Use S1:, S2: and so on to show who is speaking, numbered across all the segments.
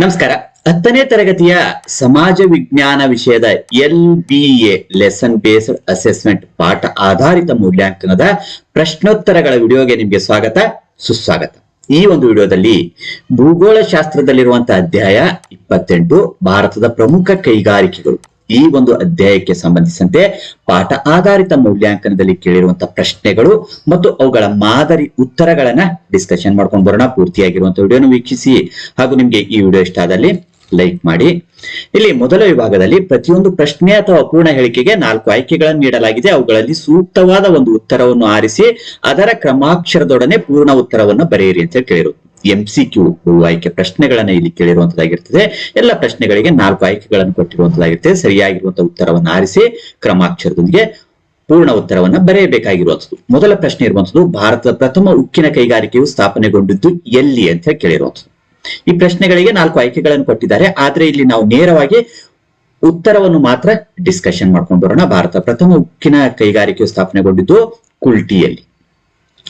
S1: ನಮಸ್ಕಾರ. ಹತ್ತನೇ ತರಗತಿಯ ಸಮಾಜ ವಿಜ್ಞಾನ ವಿಷಯದ L B A lesson based assessment ಪಾಠ ಆಧಾರಿತ ಮೂಲ್ಯಾಂಕನದ ಪ್ರಶ್ನೋತ್ತರಗಳ ವಿಡಿಯೋಗೆ ನಿಮಗೆ ಸ್ವಾಗತ, ಸುಸ್ವಾಗತ. ಈ ಒಂದು ವಿಡಿಯೋದಲ್ಲಿ ಭೂಗೋಳ ಶಾಸ್ತ್ರದಲ್ಲಿರುವಂತಹ ಅಧ್ಯಾಯ ಇಪ್ಪತ್ತೆಂಟು, ಭಾರತದ ಪ್ರಮುಖ ಕೈಗಾರಿಕೆಗಳು. ಈ ಒಂದು ಅಧ್ಯಾಯಕ್ಕೆ ಸಂಬಂಧಿಸಿದಂತೆ ಪಾಠ ಆಧಾರಿತ ಮೌಲ್ಯಾಂಕನದಲ್ಲಿ ಕೇಳಿರುವಂತಹ ಪ್ರಶ್ನೆಗಳು ಮತ್ತು ಅವುಗಳ ಮಾದರಿ ಉತ್ತರಗಳನ್ನ ಡಿಸ್ಕಷನ್ ಮಾಡ್ಕೊಂಡು ಬರೋಣ ಪೂರ್ತಿಯಾಗಿರುವಂತಹ ವಿಡಿಯೋನ ವೀಕ್ಷಿಸಿ. ಹಾಗೂ ನಿಮ್ಗೆ ಈ ವಿಡಿಯೋ ಇಷ್ಟ ಆದಲ್ಲಿ ಲೈಕ್ ಮಾಡಿ. ಇಲ್ಲಿ ಮೊದಲ ವಿಭಾಗದಲ್ಲಿ ಪ್ರತಿಯೊಂದು ಪ್ರಶ್ನೆ ಅಥವಾ ಅಪೂರ್ಣ ಹೇಳಿಕೆಗೆ ನಾಲ್ಕು ಆಯ್ಕೆಗಳನ್ನು ನೀಡಲಾಗಿದೆ. ಅವುಗಳಲ್ಲಿ ಸೂಕ್ತವಾದ ಒಂದು ಉತ್ತರವನ್ನು ಆರಿಸಿ, ಅದರ ಕ್ರಮಾಕ್ಷರದೊಡನೆ ಪೂರ್ಣ ಉತ್ತರವನ್ನು ಬರೆಯಿರಿ ಅಂತ ಕೇಳಿರು. ಎಂ ಸಿ ಕ್ಯೂ ಆಯ್ಕೆ ಪ್ರಶ್ನೆಗಳನ್ನ ಇಲ್ಲಿ ಕೇಳಿರುವಂತದ್ದಾಗಿರ್ತದೆ. ಎಲ್ಲ ಪ್ರಶ್ನೆಗಳಿಗೆ ನಾಲ್ಕು ಆಯ್ಕೆಗಳನ್ನು ಕೊಟ್ಟಿರುವಂತದ್ದಾಗಿರ್ತದೆ. ಸರಿಯಾಗಿರುವಂತಹ ಉತ್ತರವನ್ನು ಆರಿಸಿ ಕ್ರಮಾಕ್ಷರದೊಂದಿಗೆ ಪೂರ್ಣ ಉತ್ತರವನ್ನ ಬರೆಯಬೇಕಾಗಿರುವಂಥದ್ದು ಮೊದಲ ಪ್ರಶ್ನೆ ಇರುವಂತದ್ದು, ಭಾರತದ ಪ್ರಥಮ ಉಕ್ಕಿನ ಕೈಗಾರಿಕೆಯು ಸ್ಥಾಪನೆಗೊಂಡಿದ್ದು ಎಲ್ಲಿ ಅಂತ ಕೇಳಿರುವಂಥದ್ದು ಈ ಪ್ರಶ್ನೆಗಳಿಗೆ ನಾಲ್ಕು ಆಯ್ಕೆಗಳನ್ನು ಕೊಟ್ಟಿದ್ದಾರೆ. ಆದ್ರೆ ಇಲ್ಲಿ ನಾವು ನೇರವಾಗಿ ಉತ್ತರವನ್ನು ಮಾತ್ರ ಡಿಸ್ಕಷನ್ ಮಾಡ್ಕೊಂಡು ಬರೋಣ. ಭಾರತ ಪ್ರಥಮ ಉಕ್ಕಿನ ಕೈಗಾರಿಕೆಯು ಸ್ಥಾಪನೆಗೊಂಡಿದ್ದು ಕುಲ್ಟಿಯಲ್ಲಿ.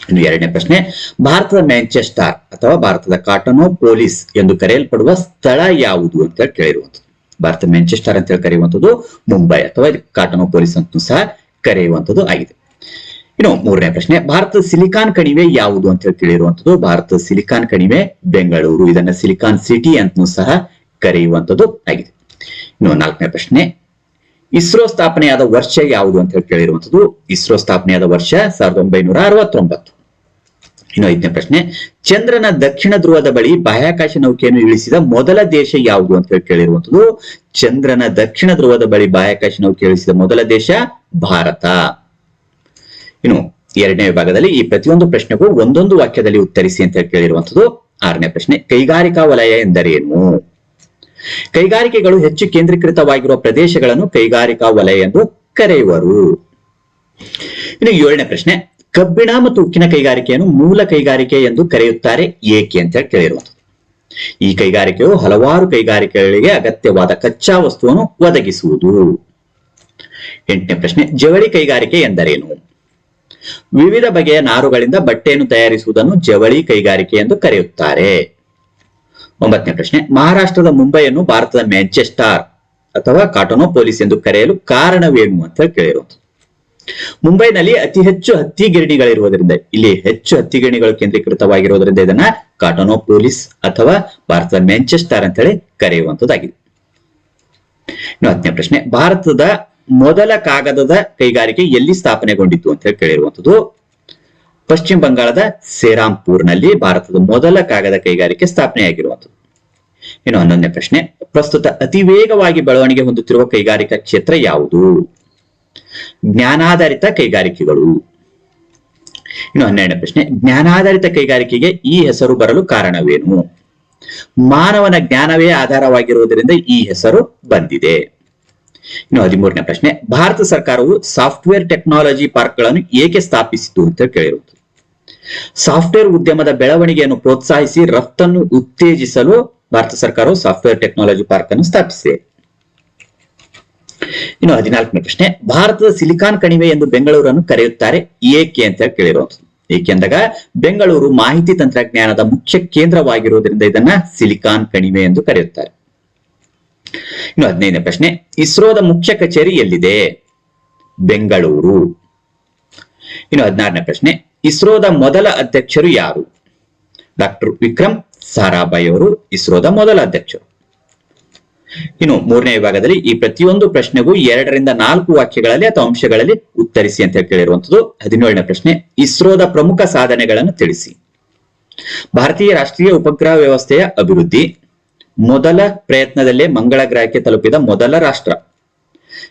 S1: ಇನ್ನು ಎರಡನೇ ಪ್ರಶ್ನೆ, ಭಾರತದ ಮ್ಯಾಂಚೆಸ್ಟರ್ ಅಥವಾ ಭಾರತದ ಕಾಟನೋ ಪೊಲೀಸ್ ಎಂದು ಕರೆಯಲ್ಪಡುವ ಸ್ಥಳ ಯಾವುದು ಅಂತ ಹೇಳಿ ಕೇಳಿರುವಂಥದ್ದು. ಭಾರತ ಮ್ಯಾಂಚೆಸ್ಟರ್ ಅಂತ ಹೇಳಿ ಕರೆಯುವಂಥದ್ದು ಮುಂಬೈ ಅಥವಾ ಕಾಟನೋ ಪೊಲೀಸ್ ಅಂತ ಸಹ ಕರೆಯುವಂಥದ್ದು ಆಗಿದೆ. ಇನ್ನು ಮೂರನೇ ಪ್ರಶ್ನೆ, ಭಾರತದ ಸಿಲಿಕಾನ್ ಕಣಿವೆ ಯಾವುದು ಅಂತ ಹೇಳಿ ಕೇಳಿರುವಂಥದ್ದು, ಭಾರತದ ಸಿಲಿಕಾನ್ ಕಣಿವೆ ಬೆಂಗಳೂರು, ಇದನ್ನ ಸಿಲಿಕಾನ್ ಸಿಟಿ ಅಂತನು ಸಹ ಕರೆಯುವಂಥದ್ದು ಆಗಿದೆ. ಇನ್ನು ನಾಲ್ಕನೇ ಪ್ರಶ್ನೆ ಇಸ್ರೋ ಸ್ಥಾಪನೆಯಾದ ವರ್ಷ ಯಾವುದು ಅಂತ ಹೇಳಿ ಕೇಳಿರುವಂತದ್ದು ಇಸ್ರೋ ಸ್ಥಾಪನೆಯಾದ ವರ್ಷ ಸಾವಿರದ ಒಂಬೈನೂರ ಅರವತ್ತೊಂಬತ್ತು. ಇನ್ನು ಐದನೇ ಪ್ರಶ್ನೆ, ಚಂದ್ರನ ದಕ್ಷಿಣ ಧ್ರುವದ ಬಳಿ ಬಾಹ್ಯಾಕಾಶ ನೌಕೆಯನ್ನು ಇಳಿಸಿದ ಮೊದಲ ದೇಶ ಯಾವುದು ಅಂತ ಹೇಳಿ ಕೇಳಿರುವಂತದ್ದು ಚಂದ್ರನ ದಕ್ಷಿಣ ಧ್ರುವದ ಬಳಿ ಬಾಹ್ಯಾಕಾಶ ನೌಕೆ ಇಳಿಸಿದ ಮೊದಲ ದೇಶ ಭಾರತ. ಇನ್ನು ಎರಡನೇ ವಿಭಾಗದಲ್ಲಿ ಈ ಪ್ರತಿಯೊಂದು ಪ್ರಶ್ನೆಗೂ ಒಂದೊಂದು ವಾಕ್ಯದಲ್ಲಿ ಉತ್ತರಿಸಿ ಅಂತ ಹೇಳಿ ಕೇಳಿರುವಂತದ್ದು ಆರನೇ ಪ್ರಶ್ನೆ, ಕೈಗಾರಿಕಾ ವಲಯ ಎಂದರೇನು? ಕೈಗಾರಿಕೆಗಳು ಹೆಚ್ಚು ಕೇಂದ್ರೀಕೃತವಾಗಿರುವ ಪ್ರದೇಶಗಳನ್ನು ಕೈಗಾರಿಕಾ ವಲಯ ಎಂದು ಕರೆಯುವರು. ಇನ್ನು ಏಳನೇ ಪ್ರಶ್ನೆ, ಕಬ್ಬಿಣ ಮತ್ತು ಉಕ್ಕಿನ ಕೈಗಾರಿಕೆಯನ್ನು ಮೂಲ ಕೈಗಾರಿಕೆ ಎಂದು ಕರೆಯುತ್ತಾರೆ, ಏಕೆ ಅಂತ ಹೇಳಿ ಈ ಕೈಗಾರಿಕೆಯು ಹಲವಾರು ಕೈಗಾರಿಕೆಗಳಿಗೆ ಅಗತ್ಯವಾದ ಕಚ್ಚಾ ವಸ್ತುವನ್ನು ಒದಗಿಸುವುದು. ಎಂಟನೇ ಪ್ರಶ್ನೆ, ಜವಳಿ ಕೈಗಾರಿಕೆ ಎಂದರೇನು? ವಿವಿಧ ಬಗೆಯ ನಾರುಗಳಿಂದ ಬಟ್ಟೆಯನ್ನು ತಯಾರಿಸುವುದನ್ನು ಜವಳಿ ಕೈಗಾರಿಕೆ ಎಂದು ಕರೆಯುತ್ತಾರೆ. ಒಂಬತ್ತನೇ ಪ್ರಶ್ನೆ, ಮಹಾರಾಷ್ಟ್ರದ ಮುಂಬೈಯನ್ನು ಭಾರತದ ಮ್ಯಾಂಚೆಸ್ಟರ್ ಅಥವಾ ಕಾಟನೋ ಪೊಲೀಸ್ ಎಂದು ಕರೆಯಲು ಕಾರಣವೇನು ಅಂತ ಕೇಳಿರುವಂಥದ್ದು. ಮುಂಬೈನಲ್ಲಿ ಅತಿ ಹೆಚ್ಚು ಹತ್ತಿ ಗಿರಣಿಗಳಿರುವುದರಿಂದ ಇಲ್ಲಿ ಹೆಚ್ಚು ಹತ್ತಿ ಗಿರಣಿಗಳು ಕೇಂದ್ರೀಕೃತವಾಗಿರುವುದರಿಂದ ಇದನ್ನ ಕಾಟನೋ ಪೊಲೀಸ್ ಅಥವಾ ಭಾರತದ ಮ್ಯಾಂಚೆಸ್ಟರ್ ಅಂತ ಹೇಳಿ ಕರೆಯುವಂತದ್ದಾಗಿದೆ ಇನ್ನು ಹತ್ತನೇ ಪ್ರಶ್ನೆ, ಭಾರತದ ಮೊದಲ ಕಾಗದದ ಕೈಗಾರಿಕೆ ಎಲ್ಲಿ ಸ್ಥಾಪನೆಗೊಂಡಿತ್ತು ಅಂತ ಹೇಳಿ ಕೇಳಿರುವಂತದ್ದು ಪಶ್ಚಿಮ ಬಂಗಾಳದ ಸೇರಾಂಪುರ್ನಲ್ಲಿ ಭಾರತದ ಮೊದಲ ಕಾಗದ ಕೈಗಾರಿಕೆ ಸ್ಥಾಪನೆಯಾಗಿರುವಂಥದ್ದು ಇನ್ನು ಹನ್ನೊಂದನೇ ಪ್ರಶ್ನೆ, ಪ್ರಸ್ತುತ ಅತಿ ವೇಗವಾಗಿ ಬೆಳವಣಿಗೆ ಹೊಂದುತ್ತಿರುವ ಕೈಗಾರಿಕಾ ಕ್ಷೇತ್ರ ಯಾವುದು? ಜ್ಞಾನಾಧಾರಿತ ಕೈಗಾರಿಕೆಗಳು. ಇನ್ನು ಹನ್ನೆರಡನೇ ಪ್ರಶ್ನೆ, ಜ್ಞಾನಾಧಾರಿತ ಕೈಗಾರಿಕೆಗೆ ಈ ಹೆಸರು ಬರಲು ಕಾರಣವೇನು? ಮಾನವನ ಜ್ಞಾನವೇ ಆಧಾರವಾಗಿರುವುದರಿಂದ ಈ ಹೆಸರು ಬಂದಿದೆ. ಇನ್ನು ಹದಿಮೂರನೇ ಪ್ರಶ್ನೆ, ಭಾರತ ಸರ್ಕಾರವು ಸಾಫ್ಟ್ವೇರ್ ಟೆಕ್ನಾಲಜಿ ಪಾರ್ಕ್ಗಳನ್ನು ಏಕೆ ಸ್ಥಾಪಿಸಿತು ಅಂತ ಕೇಳಿರುವುದು. ಸಾಫ್ಟ್ವೇರ್ ಉದ್ಯಮದ ಬೆಳವಣಿಗೆಯನ್ನು ಪ್ರೋತ್ಸಾಹಿಸಿ ರಫ್ತನ್ನು ಉತ್ತೇಜಿಸಲು ಭಾರತ ಸರ್ಕಾರವು ಸಾಫ್ಟ್ವೇರ್ ಟೆಕ್ನಾಲಜಿ ಪಾರ್ಕ್ ಅನ್ನು ಸ್ಥಾಪಿಸಿದೆ. ಇನ್ನು ಹದಿನಾಲ್ಕನೇ ಪ್ರಶ್ನೆ, ಭಾರತದ ಸಿಲಿಕಾನ್ ಕಣಿವೆ ಎಂದು ಬೆಂಗಳೂರನ್ನು ಕರೆಯುತ್ತಾರೆ ಏಕೆ ಅಂತ ಕೇಳಿರೋದು ಏಕೆಂದಾಗ, ಬೆಂಗಳೂರು ಮಾಹಿತಿ ತಂತ್ರಜ್ಞಾನದ ಮುಖ್ಯ ಕೇಂದ್ರವಾಗಿರುವುದರಿಂದ ಇದನ್ನ ಸಿಲಿಕಾನ್ ಕಣಿವೆ ಎಂದು ಕರೆಯುತ್ತಾರೆ. ಇನ್ನು ಹದಿನೈದನೇ ಪ್ರಶ್ನೆ, ಇಸ್ರೋದ ಮುಖ್ಯ ಕಚೇರಿ ಎಲ್ಲಿದೆ? ಬೆಂಗಳೂರು. ಇನ್ನು ಹದಿನಾರನೇ ಪ್ರಶ್ನೆ, ಇಸ್ರೋದ ಮೊದಲ ಅಧ್ಯಕ್ಷರು ಯಾರು? ಡಾಕ್ಟರ್ ವಿಕ್ರಮ್ ಸಾರಾಭಾಯ್ ಅವರು, ಇಸ್ರೋದ ಮೊದಲ ಅಧ್ಯಕ್ಷರು. ಇನ್ನು ಮೂರನೇ ವಿಭಾಗದಲ್ಲಿ ಈ ಪ್ರತಿಯೊಂದು ಪ್ರಶ್ನೆಗೂ ಎರಡರಿಂದ ನಾಲ್ಕು ವಾಕ್ಯಗಳಲ್ಲಿ ಅಥವಾ ಅಂಶಗಳಲ್ಲಿ ಉತ್ತರಿಸಿ ಅಂತ ಹೇಳಿ ಕೇಳಿರುವಂತದ್ದು ಹದಿನೇಳನೇ ಪ್ರಶ್ನೆ, ಇಸ್ರೋದ ಪ್ರಮುಖ ಸಾಧನೆಗಳನ್ನು ತಿಳಿಸಿ. ಭಾರತೀಯ ರಾಷ್ಟ್ರೀಯ ಉಪಗ್ರಹ ವ್ಯವಸ್ಥೆಯ ಅಭಿವೃದ್ಧಿ. ಮೊದಲ ಪ್ರಯತ್ನದಲ್ಲೇ ಮಂಗಳ ಗ್ರಹಕ್ಕೆ ತಲುಪಿದ ಮೊದಲ ರಾಷ್ಟ್ರ.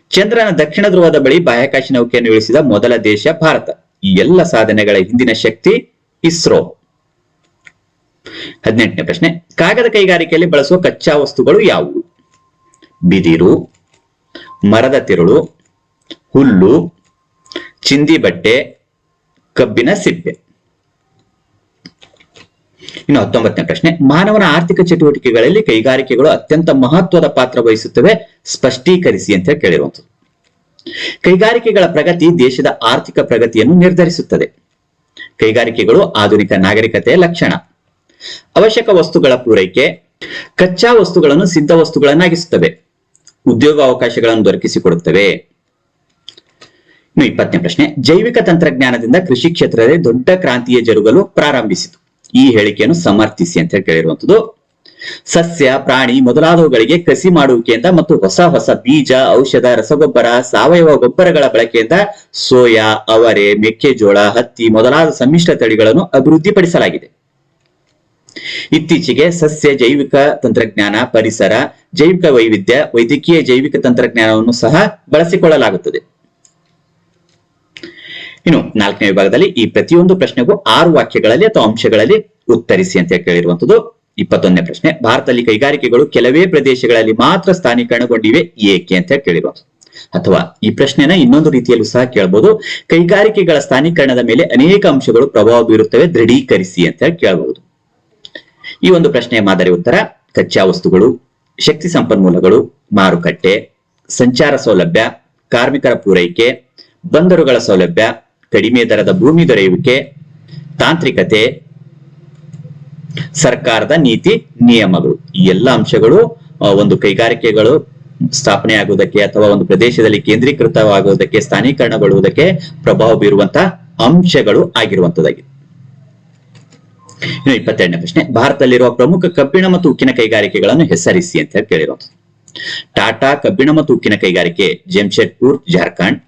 S1: ಚಂದ್ರನ ದಕ್ಷಿಣ ಧ್ರುವದ ಬಳಿ ಬಾಹ್ಯಾಕಾಶ ನೌಕೆಯನ್ನು ಇಳಿಸಿದ ಮೊದಲ ದೇಶ ಭಾರತ. ಈ ಎಲ್ಲ ಸಾಧನೆಗಳ ಹಿಂದಿನ ಶಕ್ತಿ ಇಸ್ರೋ. ಹದಿನೆಂಟನೇ ಪ್ರಶ್ನೆ, ಕಾಗದ ಕೈಗಾರಿಕೆಯಲ್ಲಿ ಬಳಸುವ ಕಚ್ಚಾ ವಸ್ತುಗಳು ಯಾವುವು? ಬಿದಿರು, ಮರದ ತಿರುಳು, ಹುಲ್ಲು, ಚಿಂದಿ ಬಟ್ಟೆ, ಕಬ್ಬಿನ ಸಿಪ್ಪೆ. ಇನ್ನು ಹತ್ತೊಂಬತ್ತನೇ ಪ್ರಶ್ನೆ, ಮಾನವನ ಆರ್ಥಿಕ ಚಟುವಟಿಕೆಗಳಲ್ಲಿ ಕೈಗಾರಿಕೆಗಳು ಅತ್ಯಂತ ಮಹತ್ವದ ಪಾತ್ರ ವಹಿಸುತ್ತವೆ, ಸ್ಪಷ್ಟೀಕರಿಸಿ ಅಂತ ಕೇಳಿರುವಂತದ್ದು ಕೈಗಾರಿಕೆಗಳ ಪ್ರಗತಿ ದೇಶದ ಆರ್ಥಿಕ ಪ್ರಗತಿಯನ್ನು ನಿರ್ಧರಿಸುತ್ತದೆ. ಕೈಗಾರಿಕೆಗಳು ಆಧುನಿಕ ನಾಗರಿಕತೆಯ ಲಕ್ಷಣ. ಅವಶ್ಯಕ ವಸ್ತುಗಳ ಪೂರೈಕೆ, ಕಚ್ಚಾ ವಸ್ತುಗಳನ್ನು ಸಿದ್ಧ ವಸ್ತುಗಳನ್ನಾಗಿಸುತ್ತವೆ. ಉದ್ಯೋಗ ಅವಕಾಶಗಳನ್ನು ದೊರಕಿಸಿಕೊಡುತ್ತವೆ. ಇನ್ನು ಇಪ್ಪತ್ತನೇ ಪ್ರಶ್ನೆ, ಜೈವಿಕ ತಂತ್ರಜ್ಞಾನದಿಂದ ಕೃಷಿ ಕ್ಷೇತ್ರದಲ್ಲಿ ದೊಡ್ಡ ಕ್ರಾಂತಿಯ ಜರುಗಲು ಪ್ರಾರಂಭಿಸಿತು. ಈ ಹೇಳಿಕೆಯನ್ನು ಸಮರ್ಥಿಸಿ ಅಂತ ಹೇಳಿ ಕೇಳಿರುವಂತದ್ದು ಸಸ್ಯ, ಪ್ರಾಣಿ ಮೊದಲಾದವುಗಳಿಗೆ ಕಸಿ ಮಾಡುವಿಕೆಯಿಂದ ಮತ್ತು ಹೊಸ ಹೊಸ ಬೀಜ, ಔಷಧ, ರಸಗೊಬ್ಬರ, ಸಾವಯವ ಗೊಬ್ಬರಗಳ ಬಳಕೆಯಿಂದ ಸೋಯಾ, ಅವರೆ, ಮೆಕ್ಕೆಜೋಳ, ಹತ್ತಿ ಮೊದಲಾದ ಸಮ್ಮಿಶ್ರ ತಳಿಗಳನ್ನು ಅಭಿವೃದ್ಧಿಪಡಿಸಲಾಗಿದೆ. ಇತ್ತೀಚೆಗೆ ಸಸ್ಯ ಜೈವಿಕ ತಂತ್ರಜ್ಞಾನ, ಪರಿಸರ, ಜೈವಿಕ ವೈವಿಧ್ಯ, ವೈದ್ಯಕೀಯ ಜೈವಿಕ ತಂತ್ರಜ್ಞಾನವನ್ನು ಸಹ ಬಳಸಿಕೊಳ್ಳಲಾಗುತ್ತದೆ. ಇನ್ನು ನಾಲ್ಕನೇ ವಿಭಾಗದಲ್ಲಿ ಈ ಪ್ರತಿಯೊಂದು ಪ್ರಶ್ನೆಗೂ ಆರು ವಾಕ್ಯಗಳಲ್ಲಿ ಅಥವಾ ಅಂಶಗಳಲ್ಲಿ ಉತ್ತರಿಸಿ ಅಂತ ಕೇಳಿರುವಂತದ್ದು ಇಪ್ಪತ್ತೊಂದನೇ ಪ್ರಶ್ನೆ, ಭಾರತದಲ್ಲಿ ಕೈಗಾರಿಕೆಗಳು ಕೆಲವೇ ಪ್ರದೇಶಗಳಲ್ಲಿ ಮಾತ್ರ ಸ್ಥಾನೀಕರಣಗೊಂಡಿವೆ ಏಕೆ ಅಂತ ಕೇಳಿರುವಂತದ್ದು ಅಥವಾ ಈ ಪ್ರಶ್ನೆನ ಇನ್ನೊಂದು ರೀತಿಯಲ್ಲೂ ಸಹ ಕೇಳಬಹುದು ಕೈಗಾರಿಕೆಗಳ ಸ್ಥಾನೀಕರಣದ ಮೇಲೆ ಅನೇಕ ಅಂಶಗಳು ಪ್ರಭಾವ ಬೀರುತ್ತವೆ, ದೃಢೀಕರಿಸಿ ಅಂತ ಕೇಳಬಹುದು ಈ ಒಂದು ಪ್ರಶ್ನೆಯ ಮಾದರಿ ಉತ್ತರ, ಕಚ್ಚಾ ವಸ್ತುಗಳು, ಶಕ್ತಿ ಸಂಪನ್ಮೂಲಗಳು, ಮಾರುಕಟ್ಟೆ, ಸಂಚಾರ ಸೌಲಭ್ಯ, ಕಾರ್ಮಿಕರ ಪೂರೈಕೆ, ಬಂದರುಗಳ ಸೌಲಭ್ಯ ಕಡಿಮೆ ದರದ ಭೂಮಿ ದೊರೆಯುವಿಕೆ, ತಾಂತ್ರಿಕತೆ, ಸರ್ಕಾರದ ನೀತಿ, ನಿಯಮಗಳು. ಈ ಎಲ್ಲ ಅಂಶಗಳು ಒಂದು ಕೈಗಾರಿಕೆಗಳು ಸ್ಥಾಪನೆ ಆಗುವುದಕ್ಕೆ ಅಥವಾ ಒಂದು ಪ್ರದೇಶದಲ್ಲಿ ಕೇಂದ್ರೀಕೃತವಾಗುವುದಕ್ಕೆ, ಸ್ಥಾನೀಕರಣಗೊಳ್ಳುವುದಕ್ಕೆ ಪ್ರಭಾವ ಬೀರುವಂತಹ ಅಂಶಗಳು ಆಗಿರುವಂತದ್ದಾಗಿದೆ ಇನ್ನು ಇಪ್ಪತ್ತೆರಡನೇ ಪ್ರಶ್ನೆ, ಭಾರತದಲ್ಲಿರುವ ಪ್ರಮುಖ ಕಬ್ಬಿಣ ಮತ್ತು ಉಕ್ಕಿನ ಕೈಗಾರಿಕೆಗಳನ್ನು ಹೆಸರಿಸಿ ಅಂತ ಹೇಳಿ ಕೇಳಿರುವಂತದ್ದು ಟಾಟಾ ಕಬ್ಬಿಣ ಮತ್ತು ಉಕ್ಕಿನ ಕೈಗಾರಿಕೆ, Jamshedpur, Jharkhand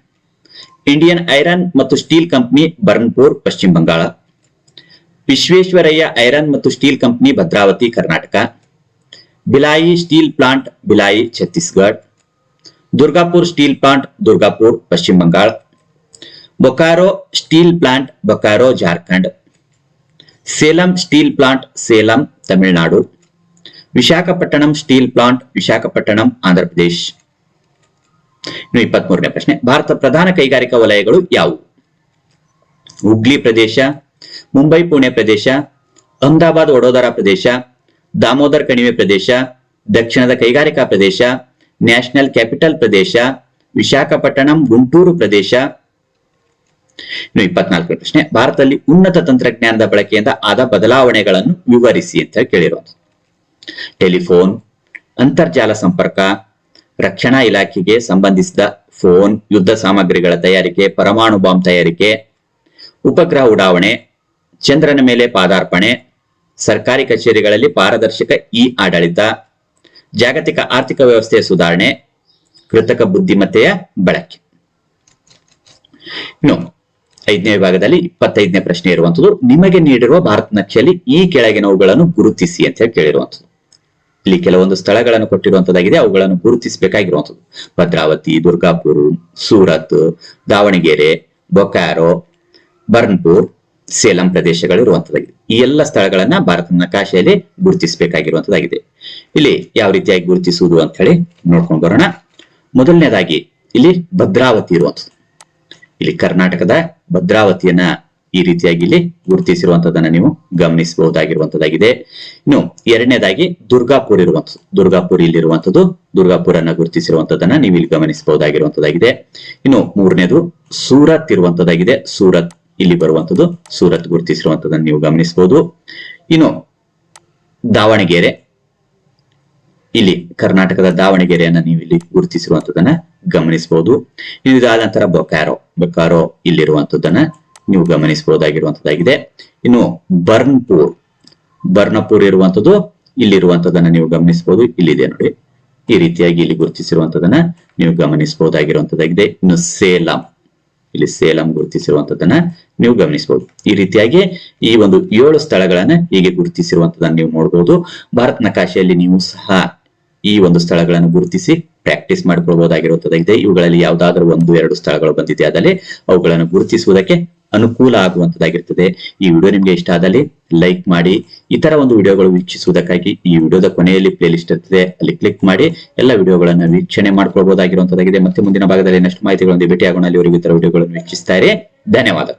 S1: ಇಂಡಿಯನ್ ಐರನ್ ಮತ್ತು ಸ್ಟೀಲ್ ಕಂಪನಿ ಬರ್ನ್ಪುರ್ ಪಶ್ಚಿಮ ಬಂಗಾಳ ವಿಶ್ವೇಶ್ವರಯ್ಯ ಐರನ್ ಮತ್ತು steel company Bhadravati Karnataka Bhilai steel plant Bhilai Chhattisgarh Durgapur steel plant Durgapur ಪಶ್ಚಿಮ Bangala Bokaro steel plant Bokaro Jharkhand Salem steel plant Salem Tamil Nadu Visakhapatnam steel plant Visakhapatnam Andhra Pradesh ಇನ್ನು ಇಪ್ಪತ್ತ್ ಮೂರನೇ ಪ್ರಶ್ನೆ. ಭಾರತ ಪ್ರಧಾನ ಕೈಗಾರಿಕಾ ವಲಯಗಳು ಯಾವುವು? ಹುಗ್ಲಿ ಪ್ರದೇಶ, ಮುಂಬೈ ಪುಣೆ ಪ್ರದೇಶ, ಅಹಮದಾಬಾದ್ ವಡೋದರ ಪ್ರದೇಶ, ದಾಮೋದರ್ ಕಣಿವೆ ಪ್ರದೇಶ, ದಕ್ಷಿಣದ ಕೈಗಾರಿಕಾ ಪ್ರದೇಶ, ನ್ಯಾಷನಲ್ ಕ್ಯಾಪಿಟಲ್ ಪ್ರದೇಶ, ವಿಶಾಖಪಟ್ಟಣಂ, ಗುಂಟೂರು ಪ್ರದೇಶ. ಇನ್ನು ಇಪ್ಪತ್ನಾಲ್ಕನೇ ಪ್ರಶ್ನೆ. ಭಾರತದಲ್ಲಿ ಉನ್ನತ ತಂತ್ರಜ್ಞಾನದ ಬಳಕೆಯಿಂದ ಆದ ಬದಲಾವಣೆಗಳನ್ನು ವಿವರಿಸಿ ಅಂತ ಕೇಳಿರೋದು ಟೆಲಿಫೋನ್, ಅಂತರ್ಜಾಲ ಸಂಪರ್ಕ ರಕ್ಷಣಾ ಇಲಾಖೆಗೆ ಸಂಬಂಧಿಸಿದ ಫೋನ್, ಯುದ್ಧ ಸಾಮಗ್ರಿಗಳ ತಯಾರಿಕೆ, ಪರಮಾಣು ಬಾಂಬ್ ತಯಾರಿಕೆ, ಉಪಗ್ರಹ ಉಡಾವಣೆ, ಚಂದ್ರನ ಮೇಲೆ ಪಾದಾರ್ಪಣೆ, ಸರ್ಕಾರಿ ಕಚೇರಿಗಳಲ್ಲಿ ಪಾರದರ್ಶಕ ಇ ಆಡಳಿತ, ಜಾಗತಿಕ ಆರ್ಥಿಕ ವ್ಯವಸ್ಥೆಯ ಸುಧಾರಣೆ, ಕೃತಕ ಬುದ್ಧಿಮತ್ತೆಯ ಬಳಕೆ. ಇನ್ನು ಐದನೇ ವಿಭಾಗದಲ್ಲಿ ಇಪ್ಪತ್ತೈದನೇ ಪ್ರಶ್ನೆ ಇರುವಂತದ್ದು, ನಿಮಗೆ ನೀಡಿರುವ ಭಾರತ ನಕ್ಷೆಯಲ್ಲಿ ಈ ಕೆಳಗಿನವುಗಳನ್ನು ಗುರುತಿಸಿ ಅಂತ ಹೇಳಿ ಕೇಳಿರುವಂತದ್ದು. ಇಲ್ಲಿ ಕೆಲವೊಂದು ಸ್ಥಳಗಳನ್ನು ಕೊಟ್ಟಿರುವಂತದ್ದಾಗಿದೆ. ಅವುಗಳನ್ನು ಗುರುತಿಸಬೇಕಾಗಿರುವಂತದ್ದು. ಭದ್ರಾವತಿ, ದುರ್ಗಾಪುರ, ಸೂರತ್, ದಾವಣಗೆರೆ, ಬೊಕಾರೋ, ಬರ್ನ್ಪುರ್, ಸೇಲಂ ಪ್ರದೇಶಗಳು ಇರುವಂತದ್ದಾಗಿದೆ. ಈ ಎಲ್ಲ ಸ್ಥಳಗಳನ್ನ ಭಾರತದ ನಕಾಶೆಯಲ್ಲಿ ಗುರುತಿಸಬೇಕಾಗಿರುವಂತದ್ದಾಗಿದೆ. ಇಲ್ಲಿ ಯಾವ ರೀತಿಯಾಗಿ ಗುರುತಿಸುವುದು ಅಂತ ಹೇಳಿ ನೋಡ್ಕೊಂಡು ಬರೋಣ. ಮೊದಲನೇದಾಗಿ ಇಲ್ಲಿ ಭದ್ರಾವತಿ ಇರುವಂಥದ್ದು ಇಲ್ಲಿ ಕರ್ನಾಟಕದ ಭದ್ರಾವತಿಯನ್ನ ಈ ರೀತಿಯಾಗಿ ಇಲ್ಲಿ ಗುರುತಿಸಿರುವಂತದನ್ನ ನೀವು ಗಮನಿಸಬಹುದಾಗಿರುವಂತದ್ದಾಗಿದೆ. ಇನ್ನು ಎರಡನೇದಾಗಿ ದುರ್ಗಾಪುರ್ ಇರುವಂತದ್ದು. ದುರ್ಗಾಪುರ್ ಇಲ್ಲಿರುವಂತದ್ದು ದುರ್ಗಾಪುರ್ ಅನ್ನ ಗುರುತಿಸಿರುವಂತದನ್ನ ನೀವು ಇಲ್ಲಿ ಗಮನಿಸಬಹುದಾಗಿರುವಂತದ್ದಾಗಿದೆ. ಇನ್ನು ಮೂರನೇದು ಸೂರತ್ ಇರುವಂತದ್ದಾಗಿದೆ. ಸೂರತ್ ಇಲ್ಲಿ ಬರುವಂತದ್ದು, ಸೂರತ್ ಗುರುತಿಸಿರುವಂತದನ್ನ ನೀವು ಗಮನಿಸಬಹುದು. ಇನ್ನು ದಾವಣಗೆರೆ, ಇಲ್ಲಿ ಕರ್ನಾಟಕದ ದಾವಣಗೆರೆಯನ್ನ ನೀವು ಇಲ್ಲಿ ಗುರುತಿಸಿರುವಂತದನ್ನ ಗಮನಿಸಬಹುದು. ಇದಾದ ನಂತರ ಬೊಕಾರೋ. ಬೊಕಾರೋ ಇಲ್ಲಿರುವಂತದನ್ನ ನೀವು ಗಮನಿಸಬಹುದಾಗಿರುವಂತದ್ದಾಗಿದೆ ಇನ್ನು ಬರ್ನ್ಪುರ್, ಬರ್ನಪುರ್ ಇರುವಂತದ್ದು ಇಲ್ಲಿರುವಂತದನ್ನ ನೀವು ಗಮನಿಸಬಹುದು. ಇಲ್ಲಿದೆ ನೋಡಿ. ಈ ರೀತಿಯಾಗಿ ಇಲ್ಲಿ ಗುರುತಿಸಿರುವಂತದನ್ನ ನೀವು ಗಮನಿಸಬಹುದಾಗಿರುವಂತದ್ದಾಗಿದೆ ಇನ್ನು ಸೇಲಂ, ಇಲ್ಲಿ ಸೇಲಂ ಗುರುತಿಸಿರುವಂತದನ್ನ ನೀವು ಗಮನಿಸಬಹುದು. ಈ ರೀತಿಯಾಗಿ ಈ ಒಂದು ಏಳು ಸ್ಥಳಗಳನ್ನ ಹೀಗೆ ಗುರುತಿಸಿರುವಂತದನ್ನ ನೀವು ನೋಡಬಹುದು. ಭಾರತ ನಕಾಶೆಯಲ್ಲಿ ನೀವು ಸಹ ಈ ಒಂದು ಸ್ಥಳಗಳನ್ನು ಗುರುತಿಸಿ ಪ್ರಾಕ್ಟೀಸ್ ಮಾಡಿಕೊಳ್ಬಹುದಾಗಿರುವಂತದ್ದಾಗಿದೆ ಇವುಗಳಲ್ಲಿ ಯಾವ್ದಾದ್ರು ಒಂದು, ಎರಡು ಸ್ಥಳಗಳು ಬಂದಿದೆ. ಅದರಲ್ಲಿ ಅವುಗಳನ್ನು ಗುರುತಿಸುವುದಕ್ಕೆ ಅನುಕೂಲ ಆಗುವಂತದ್ದಾಗಿರ್ತದೆ. ಈ ವಿಡಿಯೋ ನಿಮ್ಗೆ ಇಷ್ಟ ಆದಲ್ಲಿ ಲೈಕ್ ಮಾಡಿ, ಇತರ ಒಂದು ವಿಡಿಯೋಗಳು ವೀಕ್ಷಿಸುವುದಕ್ಕಾಗಿ ಈ ವಿಡಿಯೋದ ಕೊನೆಯಲ್ಲಿ ಪ್ಲೇ ಲಿಸ್ಟ್ ಇರ್ತದೆ. ಅಲ್ಲಿ ಕ್ಲಿಕ್ ಮಾಡಿ, ಎಲ್ಲ ವಿಡಿಯೋಗಳನ್ನು ವೀಕ್ಷಣೆ ಮಾಡ್ಕೊಳ್ಬಹುದಾಗಿರುವಂತದ್ದಾಗಿದೆ ಮತ್ತೆ ಮುಂದಿನ ಭಾಗದಲ್ಲಿ ಇನ್ನಷ್ಟು ಮಾಹಿತಿಗಳೊಂದಿಗೆ ಭೇಟಿಯಾಗೋಣ. ಅಲ್ಲಿವರೆಗೂ ಇತರ ವಿಡಿಯೋಗಳನ್ನು ವೀಕ್ಷಿಸ್ತಾರೆ ಧನ್ಯವಾದ.